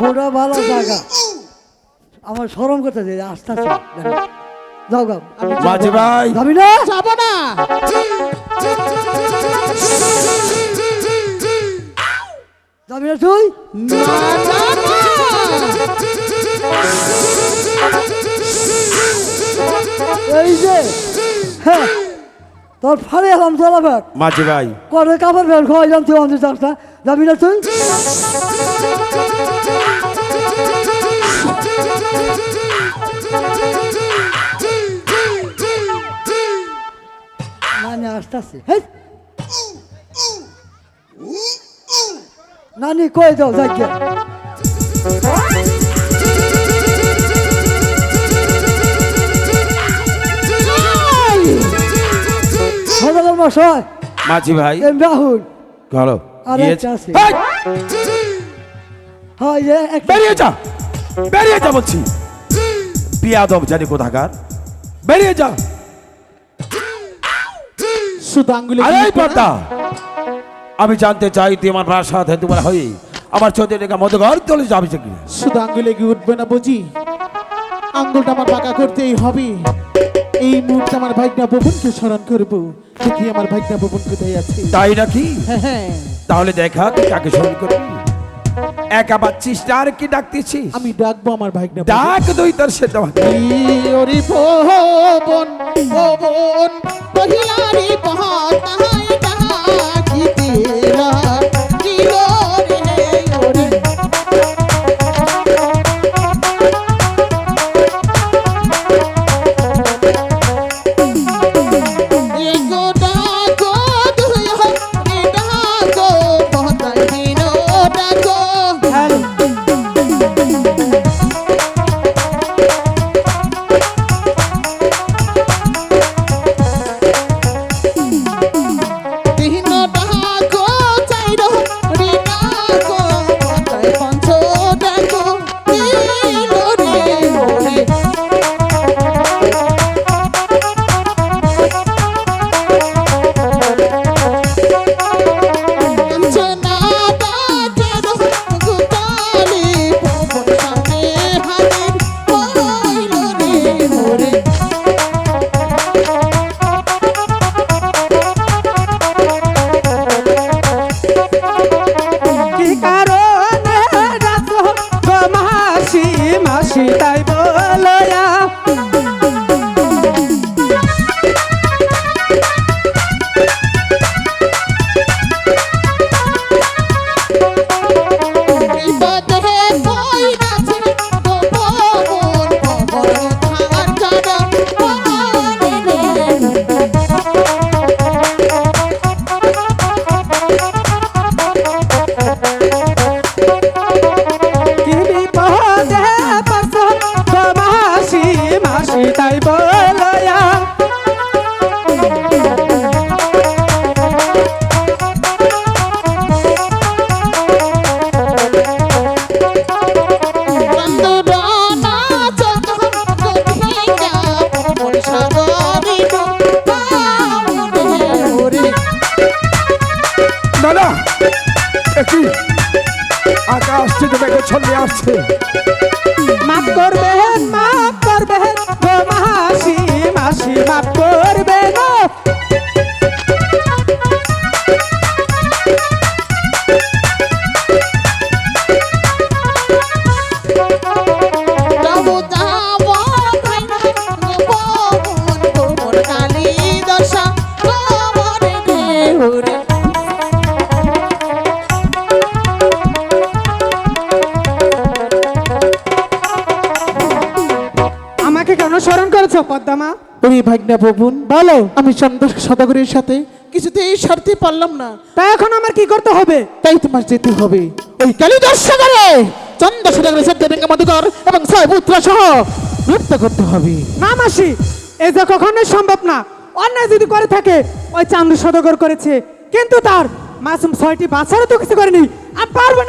ভালো জায়গা আমার সরম করতে যে আস্তে আস্তে যাও গাও মাঝি ভাই যাবি না যাব না যাবি না তুই এই যে হ্যাঁ তোর ফাড়ে এলাম চলা ব্যাগ মাঝি ভাই। করে কাপড় বের খাওয়াইলাম তুই আমাদের যাস না যাবি না তুই? নানি আসতে আসছে নানি কই দাও যাই মশাই মাঝি ভাই। রাহুল ভালো। বেরিয়ে যা! বেরিয়ে যা বলছি। পিয়াদব জানি কোথাকার। বেরিয়ে যা! শুধু আঙ্গুলে আরে আমি জানতে চাই তুই আমার তোমার হয়ে। আমার চোদ্দ রেখা মধুঘর চলে যাবে কি শুধু আঙ্গুলে কি উঠবে না বুঝি? আঙ্গুলটা আমার বাঁকা করতেই হবে। এই মুহূর্তে আমার ভাইগনা বপনকে স্মরণ করব। দেখি আমার ভাইগনা বপন কোথায় আছে। তাই নাকি? হ্যাঁ হ্যাঁ। তাহলে দেখা তুই কাকে স্মরণ করবি একা পাচ্ছিস আর কি ডাকতেছিস? আমি ডাকবো আমার ভাই ডাক দুই তার সে ওরে কহিলারে পহাড় Elcio. পদ্মামা ওরে ভাগনা ববুন। বলো। আমি চন্দ্র সদাগরের সাথে কিছুতেই সারতে পারলাম না। তা এখন আমার কি করতে হবে? তাই তোমার যেতে হবে। চন্দ্র সদাগরের সাথে রেঙ্গা মধুকর এবং সহ করতে হবে। না মাসি এই যে কখনোই সম্ভব না। অন্যায় যদি করে থাকে ওই চান্দ সদগর করেছে। কিন্তু তার মাসুম ছয়টি বাচ্চারও তো কিছু করেনি। আর পারবে না।